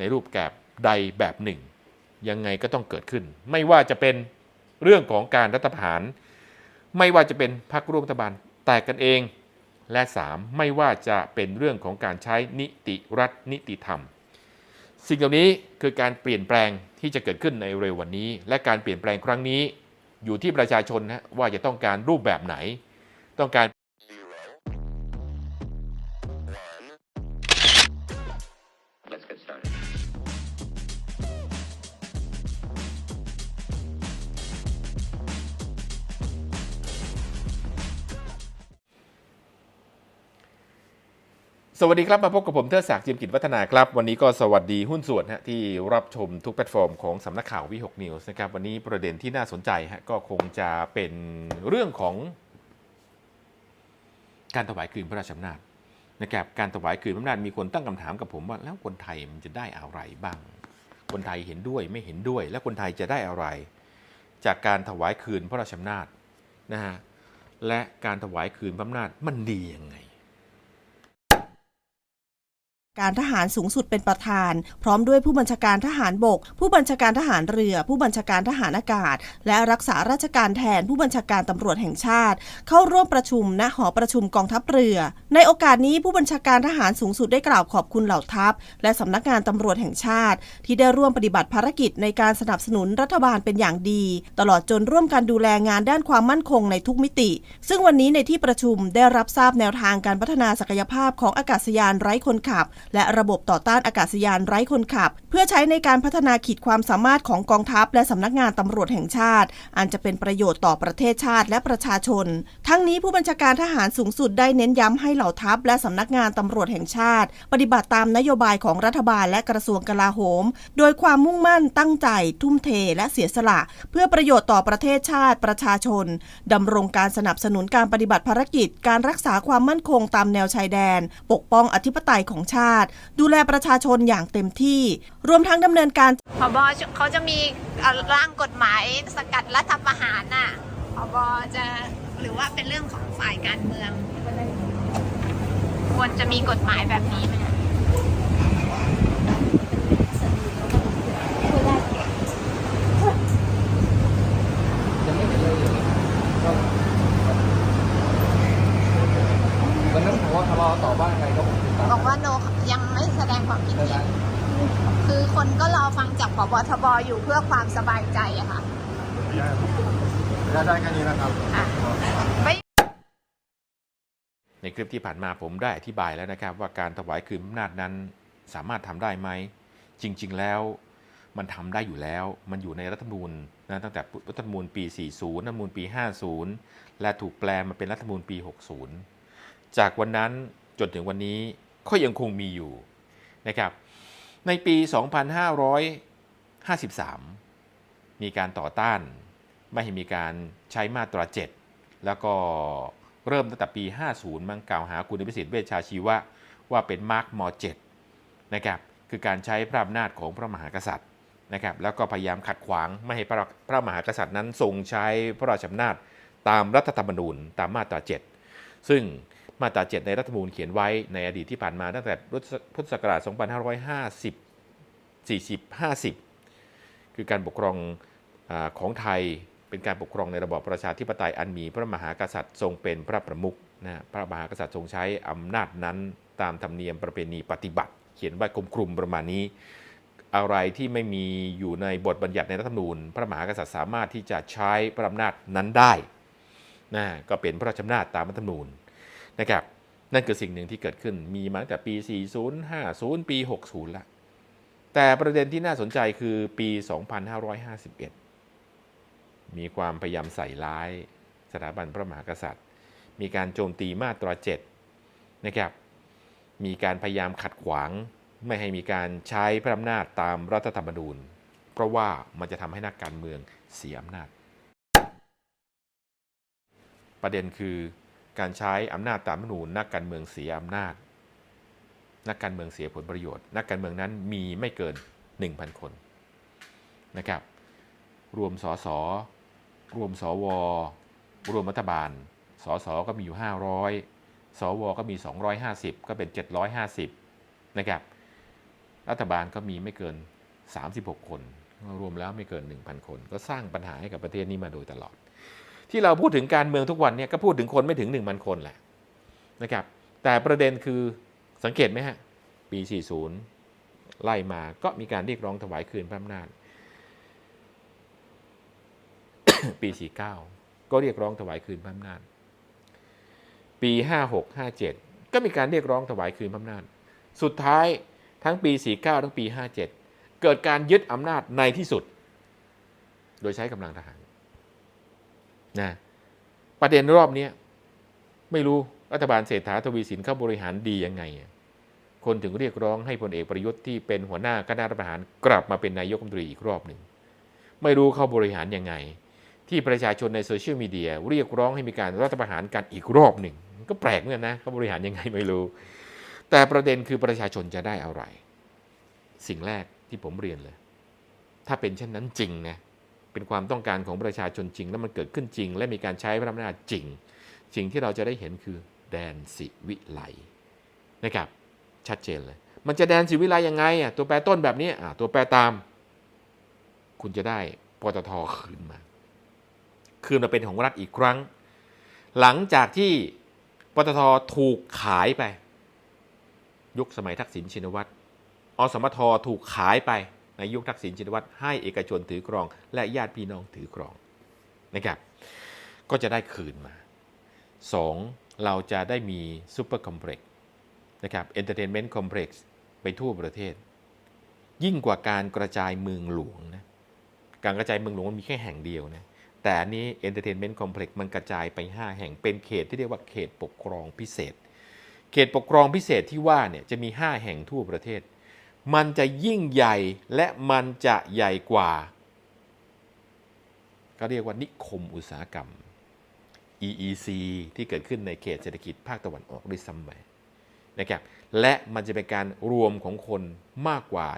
ในรูปแบบใดแบบหนึ่ง ยังไงก็ต้องเกิดขึ้น ไม่ว่าจะเป็นเรื่องของการรัฐประหาร ไม่ว่าจะเป็นพรรคร่วมรัฐบาลแตกกันเอง และ 3. ไม่ว่าจะเป็นเรื่องของการใช้นิติรัฐนิติธรรม สิ่งเหล่านี้คือการเปลี่ยนแปลงที่จะเกิดขึ้นในเร็ววันนี้ และการเปลี่ยนแปลงครั้งนี้ อยู่ที่ประชาชนนะว่าจะต้องการรูปแบบไหน ต้องการ สวัสดีครับ มาพบกับผมเทอศักดิ์จิมกิจวัฒนาครับ วันนี้ก็สวัสดีหุ้นส่วนฮะที่รับชมทุกแพลตฟอร์มของสำนักข่าววิหกนิวส์นะครับ วันนี้ประเด็นที่น่าสนใจฮะก็คงจะเป็นเรื่องของ การถวายคืนพระราชอำนาจนะครับการถวายคืนพระอำนาจมีคนตั้งคำถามกับผมว่า แล้วคนไทยมันจะได้อะไรบ้าง คนไทยเห็นด้วยไม่เห็นด้วย และคนไทยจะได้อะไร จากการถวายคืนพระราชอำนาจนะฮะและการถวายคืนพระอำนาจมันดียังไง การทหารสูงสุดเป็นประธาน พร้อมด้วยผู้บัญชาการทหารบก ผู้บัญชาการทหารเรือ ผู้บัญชาการทหารอากาศ และรักษาราชการแทนผู้บัญชาการตำรวจแห่งชาติ เข้าร่วมประชุมณหอประชุมกองทัพเรือ ในโอกาสนี้ผู้บัญชาการทหารสูงสุดได้กล่าวขอบคุณเหล่าทัพ และสำนักงานตำรวจแห่งชาติ ที่ได้ร่วมปฏิบัติภารกิจในการสนับสนุนรัฐบาลเป็นอย่างดี ตลอดจนร่วมกันดูแลงานด้านความมั่นคงในทุกมิติ ซึ่งวันนี้ในที่ประชุมได้รับทราบแนวทางการพัฒนาศักยภาพของอากาศยานไร้คนขับและระบบต่อต้านอากาศยานไร้คนขับ เพื่อใช้ในการพัฒนาขีดความสามารถของกองทัพ และสำนักงานตำรวจแห่งชาติ อันจะเป็นประโยชน์ต่อประเทศชาติและประชาชน ทั้งนี้ผู้บัญชาการทหารสูงสุดได้เน้นย้ำให้เหล่าทัพ และสำนักงานตำรวจแห่งชาติ ปฏิบัติตามนโยบายของรัฐบาลและกระทรวงกลาโหม โดยความมุ่งมั่นตั้งใจ ทุ่มเท และเสียสละ เพื่อประโยชน์ต่อประเทศชาติ ประชาชนดำรงการสนับสนุนการปฏิบัติภารกิจ การรักษาความมั่นคงตามแนวชายแดน ปกป้องอธิปไตยของชาติดูแลประชาชนอย่างเต็มที่ รวมทั้งดำเนินการพบเขาจะมีร่างกฎหมายสกัดรัฐประหารน่ะพบจะหรือว่าเป็นเรื่องของฝ่ายการเมือง ควรจะมีกฎหมายแบบนี้ไหม วันนั้นผมว่าทะเลาะต่อว่าไงก็ผมติดตาม บอกว่าโนยังไม่แสดง ความคิดได้เห็ไหมนคือคนก็รอฟังจากพบทบอยู่เพื่อความสบายใจอะค่ะได้ได้แค่นี้นะครับอะไม่ในคลิปที่ผ่านมาผมได้อธิบายแล้วนะครับ ว่าการถวายคืนอำนาจนั้นสามารถทำได้ไหม จริง ๆ แล้วมันทำได้อยู่แล้ว มันอยู่ในรัฐธรรมนูญนะตั้งแต่รัฐธรรมนูญปี 40 รัฐธรรมนูญปี 50 และถูกแปลมาเป็นรัฐธรรมนูญปี 60 จากวันนั้นจนถึงวันนี้ก็ยังคงมีอยู่ นะครับในปี 2553 มีการต่อต้าน ไม่ให้มีการใช้มาตรา 7 แล้วก็เริ่มตั้งแต่ปี 50 มังกล่าวหาคุณพิสิทธิ์เวชชาชีวะ ว่าเป็นมาร์กม 7 นะครับคือการใช้พระอำนาจของพระมหากษัตริย์นะครับแล้วก็พยายามขัดขวางไม่ให้พระพระมหากษัตริย์นั้นทรงใช้พระราชอำนาจตามรัฐธรรมนูญตามมาตรา 7 ซึ่ง มาตรา 7 ในรัฐธรรมนูญเขียนไว้ในอดีตที่ผ่านมาตั้งแต่พุทธศักราช 2550 40 50 คือการปกครองอของไทยเป็นการปกครองในระบอบประชาธิปไตยอันมีพระมหากษัตริย์ทรงเป็นพระประมุขนะพระมหากษัตริย์ทรงใช้อำนาจนั้นตามธรรมเนียมประเพณีปฏิบัติ เขียนไว้กลมกลุ่มประมาณนี้ อะไรที่ไม่มีอยู่ในบทบัญญัติในรัฐธรรมนูญ พระมหากษัตริย์สามารถที่จะใช้พระอำนาจนั้นได้นะก็เป็นพระราชอำนาจตามรัฐธรรมนูญ นะครับนั่นคือสิ่งหนึ่งที่เกิดขึ้นมีมาตั้งแต่ปี 40 50 ปี 60 ละแต่ประเด็นที่น่าสนใจคือปี 2551 มีความพยายามใส่ร้ายสถาบันพระมหากษัตริย์ มีการโจมตีมาตรา7นะครับมีการพยายามขัดขวางไม่ให้มีการใช้พระอำนาจตามรัฐธรรมนูญ เพราะว่ามันจะทำให้นักการเมืองเสียอำนาจ ประเด็นคือ การใช้อำนาจตามรัฐมนูญนักการเมืองเสียอำนาจ นักการเมืองเสียผลประโยชน์ นักการเมืองนั้นมีไม่เกิน 1,000 คนนะครับ รวมสสรวมสวรวมรัฐบาลสสก็มีอยู่ 500สวก็มี 250 ก็เป็น 750 นะครับ รัฐบาลก็มีไม่เกิน 36 คน รวมแล้วไม่เกิน 1,000 คน ก็สร้างปัญหาให้กับประเทศนี้มาโดยตลอด ที่เราพูดถึงการเมืองทุกวันเนี่ยก็พูดถึงคนไม่ถึง1,000คนแหละนะครับ แต่ประเด็นคือสังเกตไหมฮะ ปี 40 ไล่มาก็มีการเรียกร้องถวายคืนพระอำนาจ ปี 49 ก็เรียกร้องถวายคืนพระอำนาจ ปี 56 57 ก็มีการเรียกร้องถวายคืนพระอำนาจ สุดท้ายทั้งปี 49 ทั้งปี 57 เกิดการยึดอำนาจในที่สุด โดยใช้กำลังทหาร นะประเด็นรอบนี้ไม่รู้รัฐบาลเศรษฐาทวีสินเข้าบริหารดียังไง คนถึงเรียกร้องให้พลเอกประยุทธ์ที่เป็นหัวหน้าคณะรัฐประหารกลับมาเป็นนายกรัฐมนตรีอีกรอบหนึ่ง ไม่รู้เข้าบริหารยังไง ที่ประชาชนในโซเชียลมีเดียเรียกร้องให้มีการรัฐประหารกันอีกรอบหนึ่ง ก็แปลกเหมือนกันนะเขาบริหารยังไงไม่รู้ แต่ประเด็นคือประชาชนจะได้อะไร สิ่งแรกที่ผมเรียนเลย ถ้าเป็นเช่นนั้นจริงนะ เป็นความต้องการของประชาชนจริง แล้วมันเกิดขึ้นจริง และมีการใช้พระอำนาจจริง สิ่งที่เราจะได้เห็นคือแดนสิวิไลนะครับชัดเจนเลย มันจะแดนสิวิไลยังไงอะตัวแปรต้นแบบนี้อะตัวแปรตาม คุณจะได้ปตทคืนมา คืนมาเป็นของรัฐอีกครั้ง หลังจากที่ปตทถูกขายไป ยุคสมัยทักษิณชินวัตรอสมทถูกขายไป ในยุคทักษิณชินวัตรให้เอกชนถือครอง และญาติพี่น้องถือครองนะครับก็จะได้คืนมา 2. เราจะได้มีซูเปอร์คอมเพล็กซ์นะครับเอนเตอร์เทนเมนต์คอมเพล็กซ์ไปทั่วประเทศ ยิ่งกว่าการกระจายเมืองหลวงนะการกระจายเมืองหลวงมันมีแค่แห่งเดียวนะแต่อันนี้ Entertainment Complex มันกระจายไป 5 แห่งเป็นเขตที่เรียกว่าเขตปกครองพิเศษ เขตปกครองพิเศษที่ว่าเนี่ยจะมี 5 แห่งทั่วประเทศ มันจะยิ่งใหญ่และมันจะใหญ่กว่า ก็เรียกว่านิคมอุตสาหกรรม EEC ที่เกิดขึ้นในเขตเศรษฐกิจภาคตะวันออกด้วยซ้ำไปนะครับและมันจะเป็นการรวมของคนมากกว่า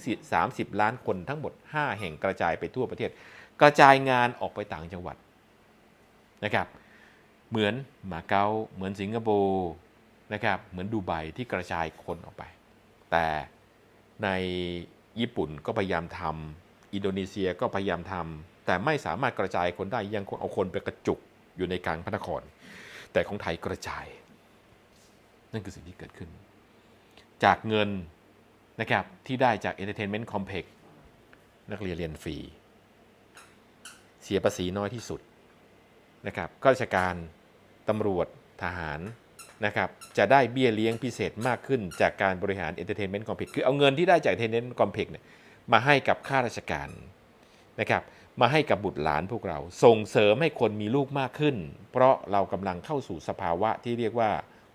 20-30 ล้านคนทั้งหมด 5 แห่งกระจายไปทั่วประเทศ กระจายงานออกไปต่างจังหวัดนะครับเหมือนมาเก๊าเหมือนสิงคโปร์นะครับเหมือนดูไบที่กระจายคนออกไป แต่ ในญี่ปุ่นก็พยายามทำอินโดนีเซียก็พยายามทำแต่ไม่สามารถกระจายคนได้ยังคงเอาคนไปกระจุกอยู่ในกลางพระนคร แต่ของไทยกระจาย นั่นคือสิ่งที่เกิดขึ้น จากเงินนะครับที่ได้จาก Entertainment Complex นักเรียนเรียนฟรี เสียภาษีน้อยที่สุดนะครับข้าราชการตำรวจทหาร นะครับจะได้เบี้ยเลี้ยงพิเศษมากขึ้นจากการบริหาร Entertainment Complex คือเอาเงินที่ได้จาก Entertainment Complex เนี่ยมาให้กับข้าราชการนะครับมาให้กับบุตรหลานพวกเรา ส่งเสริมให้คนมีลูกมากขึ้น เพราะเรากำลังเข้าสู่สภาวะที่เรียกว่า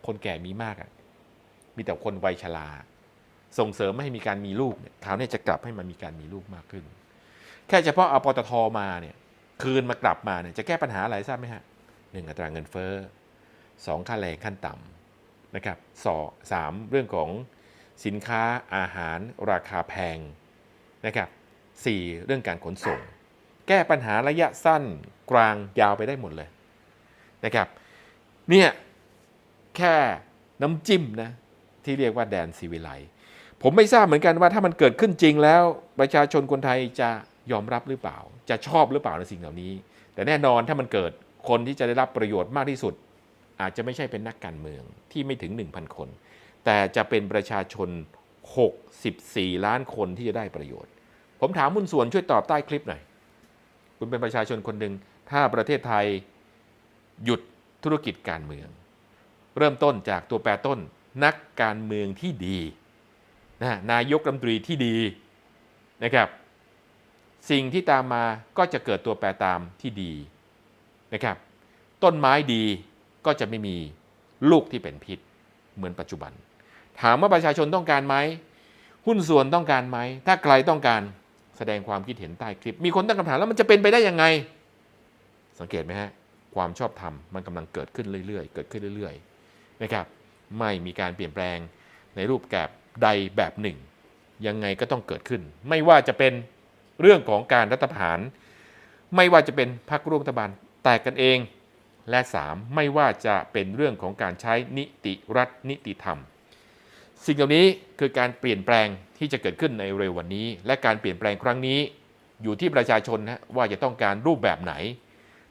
คนแก่มีมาก มีแต่คนวัยชราส่งเสริมไม่ให้มีการมีลูกเนี่ยคราวนี้จะกลับให้มันมีการมีลูกมากขึ้น แค่เฉพาะเอาปตทมาเนี่ยคืนมากลับมาเนี่ยจะแก้ปัญหาอะไรทราบไหมฮะหนึ่งอัตราเงินเฟ้อ สองค่าแรงขั้นต่ำนะครับสอสามเรื่องของสินค้าอาหารราคาแพงนะครับสี่เรื่องการขนส่ง แก้ปัญหาระยะสั้นกลางยาวไปได้หมดเลยนะครับเนี่ยแค่น้ำจิ้มนะที่เรียกว่าแดนซีวิไลผมไม่ทราบเหมือนกันว่าถ้ามันเกิดขึ้นจริงแล้วประชาชนคนไทยจะยอมรับหรือเปล่า จะชอบหรือเปล่าในสิ่งเหล่านี้ แต่แน่นอนถ้ามันเกิดคนที่จะได้รับประโยชน์มากที่สุด อาจจะไม่ใช่เป็นนักการเมืองที่ไม่ถึง 1,000 คน แต่จะเป็นประชาชน 64 ล้านคนที่จะได้ประโยชน์ ผมถามมุนส่วนช่วยตอบใต้คลิปหน่อย คุณเป็นประชาชนคนหนึ่งถ้าประเทศไทยหยุดธุรกิจการเมือง เริ่มต้นจากตัวแปรต้นนักการเมืองที่ดีนะนายกรัฐมนตรีที่ดีนะครับสิ่งที่ตามมาก็จะเกิดตัวแปรตามที่ดีนะครับ ต้นไม้ดี ก็จะไม่มีลูกที่เป็นพิษเหมือนปัจจุบัน ถามว่าประชาชนต้องการไหมหุ้นส่วนต้องการไหม ถ้าใครต้องการแสดงความคิดเห็นใต้คลิป มีคนตั้งคำถามแล้วมันจะเป็นไปได้ยังไง สังเกตไหมฮะความชอบธรรมมันกำลังเกิดขึ้นเรื่อยๆ เกิดขึ้นเรื่อยๆนะครับไม่มีการเปลี่ยนแปลงในรูปแบบใดแบบหนึ่ง ยังไงก็ต้องเกิดขึ้น ไม่ว่าจะเป็นเรื่องของการรัฐประหาร ไม่ว่าจะเป็นพรรคร่วมรัฐบาลแตกกันเอง และ 3. ไม่ว่าจะเป็นเรื่องของการใช้นิติรัฐนิติธรรม สิ่งเหล่านี้คือการเปลี่ยนแปลงที่จะเกิดขึ้นในเร็ววันนี้ และการเปลี่ยนแปลงครั้งนี้อยู่ที่ประชาชนนะว่าจะต้องการรูปแบบไหน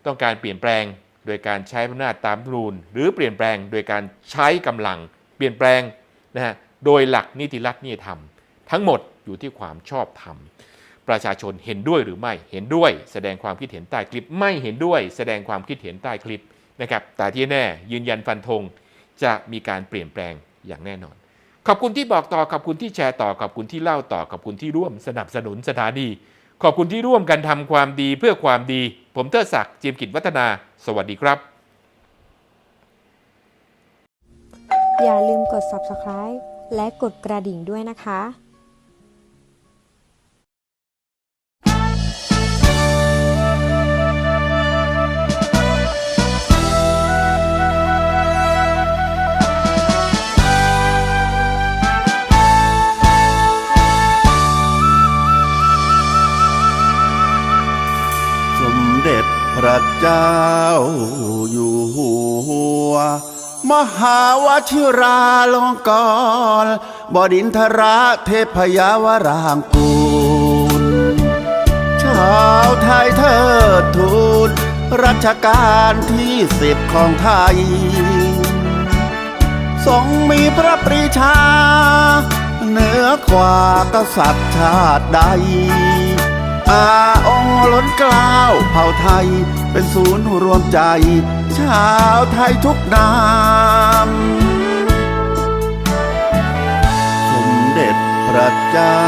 ต้องการเปลี่ยนแปลงโดยการใช้อำนาจตามรัฐธรรมนูญหรือเปลี่ยนแปลงโดยการใช้กำลัง เปลี่ยนแปลงนะฮะโดยหลักนิติรัฐนิติธรรม ทั้งหมดอยู่ที่ความชอบธรรม ประชาชนเห็นด้วยหรือไม่เห็นด้วย แสดงความคิดเห็นใต้คลิปไม่เห็นด้วย แสดงความคิดเห็นใต้คลิปนะครับแต่ที่แน่ยืนยันฟันธงจะมีการเปลี่ยนแปลงอย่างแน่นอน ขอบคุณที่บอกต่อขอบคุณที่แชร์ต่อขอบคุณที่เล่าต่อขอบคุณที่ร่วมสนับสนุนสถานีขอบคุณที่ร่วมกันทำความดีเพื่อความดี ผมเทิดศักดิ์เจียมกิจวัฒนา สวัสดีครับ อย่าลืมกด subscribe และกดกระดิ่งด้วยนะคะ มหาวชิราลงกรบดินทราเทพยาวรางกูลชาวไทยเทิดทูนรัชกาลที่สิบของไทย ทรงมีพระปรีชา เหนือกว่ากษัตริย์ชาติใด อาองค์ล้นเกล้าวเผ่าไทยเป็นศูนย์รวมใจ ชาวไทยทุกนามสมเด็จพระเจ้า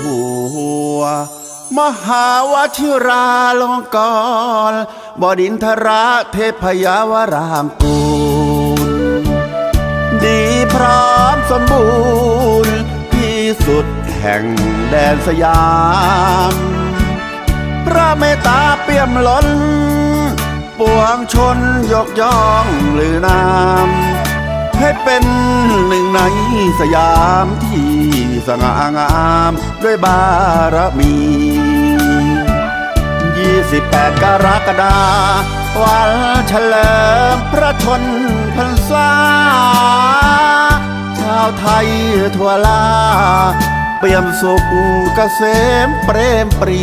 อยู่หัว มหาวชิราลงกรณ์บดินทราเทพยาวรางกูล ดีพร้อมสมบูรณ์ที่สุดแห่งแดนสยาม พระเมตตาเปี่ยมล้น ปวงชนยกย่องลือนามให้เป็นหนึ่งในสยามที่สง่างาม ด้วยบารมี 28 กรกฎาวันเฉลิมพระชนพรรษา ชาวไทยทั่วลา เปี่ยมสุขเกษมเปรมปรี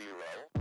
zero